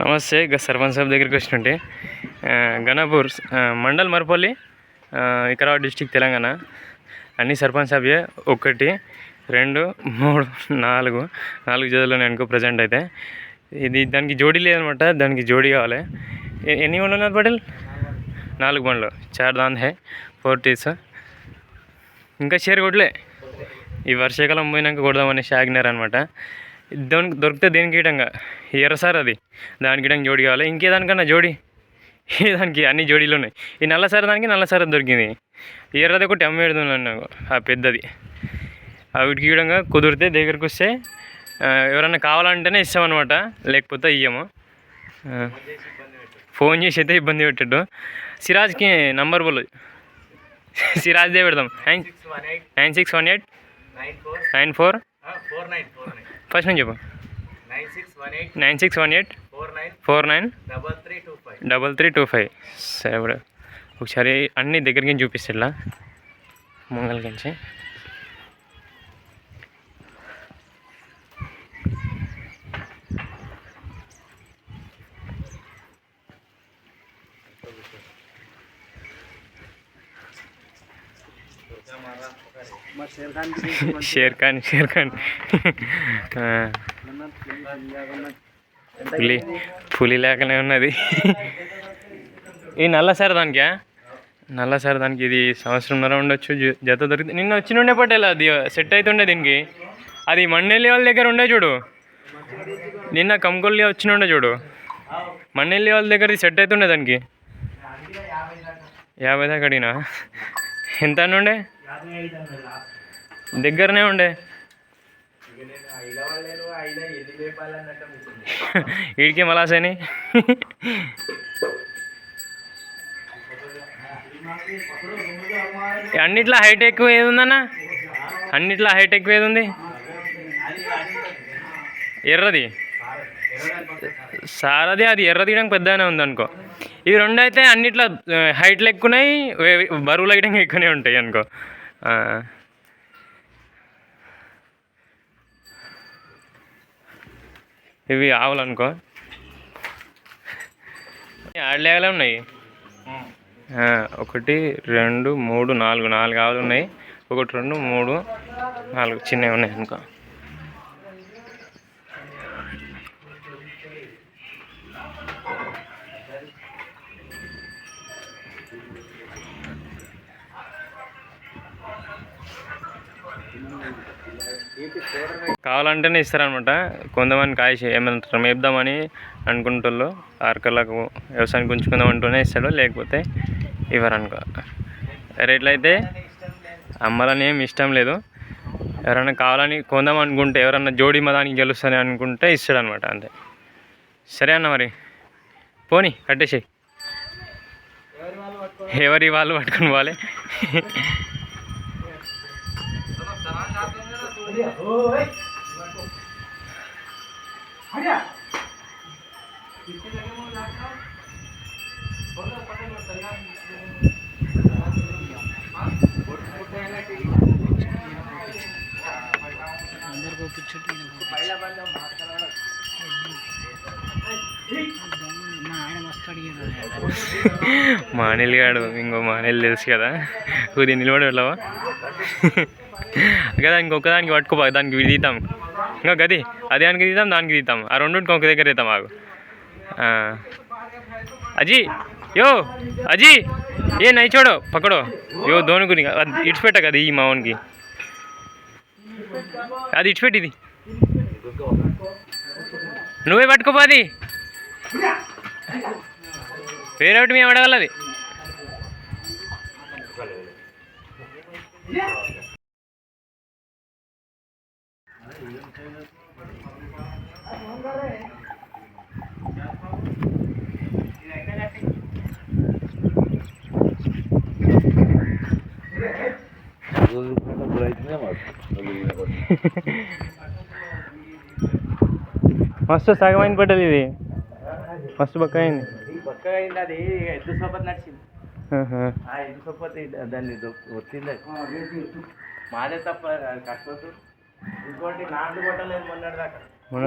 నమస్తే ఇక సర్పంచ్ సాబ్ దగ్గరికి వచ్చినట్టే. గణపూర్ మండల్ మరపల్లి ఆ, వికారాబాద్ డిస్టిక్ తెలంగాణ. అన్ని సర్పంచ్ సభ్యే ఒకటి రెండు మూడు నాలుగు నాలుగు జతలు ఉన్నాయి అనుకో ప్రజెంట్ అయితే. ఇది దానికి జోడీ లేదనమాట దానికి జోడీ కావాలి. ఎన్ని బండ్లు ఉన్నారు పటేల్? నాలుగు బండ్లు చార్ దాన్ హే ఫోర్ టీస్. ఇంకా షేర్ కొట్లే. ఈ వర్షాకాలం పోయినాక కొడదామని షాగినారు అనమాట దానికి దొరికితే దేనికి ఇటంగా ఎర్ర సార్ అది. దానికి ఇటంగా జోడి కావాలి. ఇంకే దానికన్నా జోడి? దానికి? అన్ని జోడీలు ఉన్నాయి. ఈ నల్ల సార్ దానికి నల్ల సార్ దొరికింది. ఎర్రది ఒకటి అమ్మేడుతున్నాను నాకు ఆ పెద్దది. ఆ వీటికి ఇవ్వడంగా కుదిరితే దగ్గరికి వస్తే ఎవరైనా ఎవరన్నా కావాలంటేనే ఇస్తామన్నమాట. లేకపోతే ఇయ్యము. ఫోన్ చేసి అయితే ఇబ్బంది పెట్టాడు. సిరాజ్కి నంబర్ బోలు సిరాజ్దే పెడదాం. Nine one eight nine six one eight nine four first నుంచి చెప్పు. Nine six one eight four nine four nine double three two five. Double three two five. సరే ఇప్పుడు ఒకసారి అన్ని దగ్గరికి చూపిస్తే ఇట్లా ముంగల్కించి షేర్ ఖాన్ షేర్ ఖాన్ పులి పులి లేకనే ఉన్నది. ఈ నల్ల సార్ దానికా నల్ల సార్ దానికి ఇది సంవత్సరంన్నర ఉండొచ్చు జ- జత దొరికింది. నిన్న వచ్చి ఉండే పట్టేలా అది సెట్ అవుతుండే దీనికి. అది మన్నెల్లి వాళ్ళ దగ్గర ఉండే చూడు. నిన్న కమ్కొల్లి వచ్చి ఉండే చూడు. మన్నెల్లి వాళ్ళ దగ్గర సెట్ అవుతుండే దానికి. యాభై దాకా అడిగినా? ఎంత ఉండే దగ్గరనే ఉండే. వీడికి మలాసని అన్నిట్లో హైట్ ఎక్కువ ఏది ఉందన్న? అన్నిట్లో హైట్ ఎక్కువ ఏది ఉంది? ఎర్రది. సారది అది ఎర్ర తీయడానికి పెద్దగానే ఉంది అనుకో ఇవి రెండు అయితే అన్నిట్లో హైట్లు ఎక్కువన్నాయి బరువులు అయితే ఎక్కువనే ఉంటాయి అనుకో. ఇవి ఆవులు అనుకో. ఆడలేగలే ఉన్నాయి? ఒకటి రెండు మూడు నాలుగు నాలుగు ఆవులు ఉన్నాయి. ఒకటి రెండు మూడు నాలుగు చిన్నవి ఉన్నాయి అనుకో. కావాలంటేనే ఇస్తారనమాట. కొంతమంది కాయ ఏమంటారు మేపుదామని అనుకుంటుళ్ళు. ఆర్కర్లకు వ్యవసాయానికి ఉంచుకుందాం అంటూనే ఇస్తాడు లేకపోతే ఇవ్వరనుకో. రేట్లు అయితే అమ్మాలని ఏం ఇష్టం లేదు. ఎవరైనా కావాలని కొందాం అనుకుంటే ఎవరన్నా జోడి మదానికి గెలుస్తుంది అనుకుంటే ఇస్తాడు అనమాట అంతే. సరే అన్న మరి. పోనీ కట్టేసి ఎవరి వాళ్ళు పట్టుకుని పోవాలి మానేలు కాడు ఇంకో మానేలు తెలుసు కదా. కొద్దిగా నిలబడి వెళ్ళవా? ఇంకా దానికి ఒక్కదానికి పట్టుకోపా దానికి ఇది తీద్దాం. ఇంకా గది అది దానికి తీద్దాం దానికి తీద్దాం. ఆ రెండుకి ఒక దగ్గర తీద్దాం ఆగు. అజీ యో అజీ ఏ నై చూడు పక్కడో. యో దోనుకుని ఇడిచిపెట్ట కదా ఈ మావన్కి. అది ఇడిచిపెట్టి ఇది. నువ్వే పట్టుకోపోది వేరే ఒకటి మేము అడగలది మస్తు సగమైన పడ్డది ఇది. మస్తు బక్క అయింది పక్కగా అయింది అది ఎద్దు సోపతి నడిచింది. ఎద్దు సోపతి దాన్ని వచ్చింది మాదే తప్ప అది కష్టపడు ఇంకోటి నాటు కొట్టలేదు మొన్నటి దాకా. మొన్న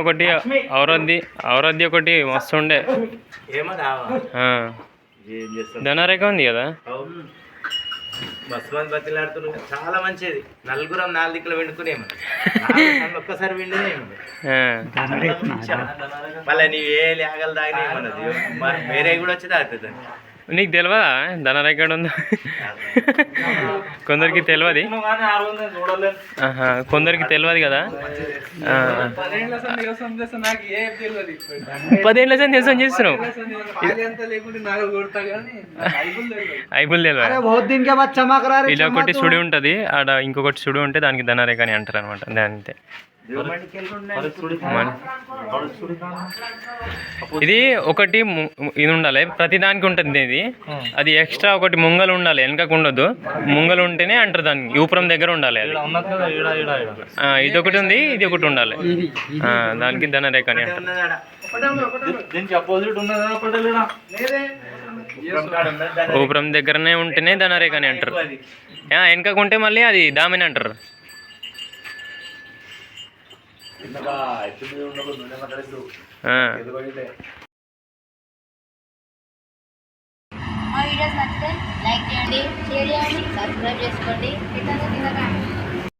ఒకటి అవరద్ది అవరద్ది ఒకటి మస్తు ఉండే ధనరేఖ ఉంది కదా? మంది బతిలాడుతున్నారు. చాలా మంచిది. నలుగురం నాలుగు దిక్కులు విండుకునేమో ఒక్కసారి విండినేమో ఆ, మళ్ళీ నీవు ఏ లేగలు తాగినేమన్నది మరి వేరే కూడా వచ్చి తాగుతుంది నీకు తెలియదా ధనర ఎక్కడ ఉందో? కొందరికి తెలియదు కొందరికి తెలియదు కదా? పదిహేను లక్షలు వ్యవసాయం చేస్తున్నావు? ఐబుల్ తెలియదు ఇలా ఒకటి సుడి ఉంటుంది ఆడ ఇంకొకటి సుడి ఉంటే దానికి ధనరేఖ అని అంటారు అనమాట అంతే. ఇది ఒకటి ము- ఇది ఉండాలి. ప్రతి దానికి ఉంటుంది ఇది. అది ఎక్స్ట్రా ఒకటి ముంగలు ఉండాలి. వెనకకు ఉండదు. ముంగలు ఉంటేనే అంటారు దానికి ఊపురం దగ్గర ఉండాలి అది. ఇది ఒకటి ఉంది ఇది ఒకటి ఉండాలి. ఆ, దానికి ధనరేఖ అని అంటారు. ఊపురం దగ్గరనే ఉంటేనే ధనరేఖ అని అంటారు. ఆ, వెనకకు ఉంటే మళ్ళీ అది దామిని అంటారు. ഇന്നതാ എട്ട് മണി ഉണ്ടല്ലോ നിന്നെ കടലിട്ടു ഏത്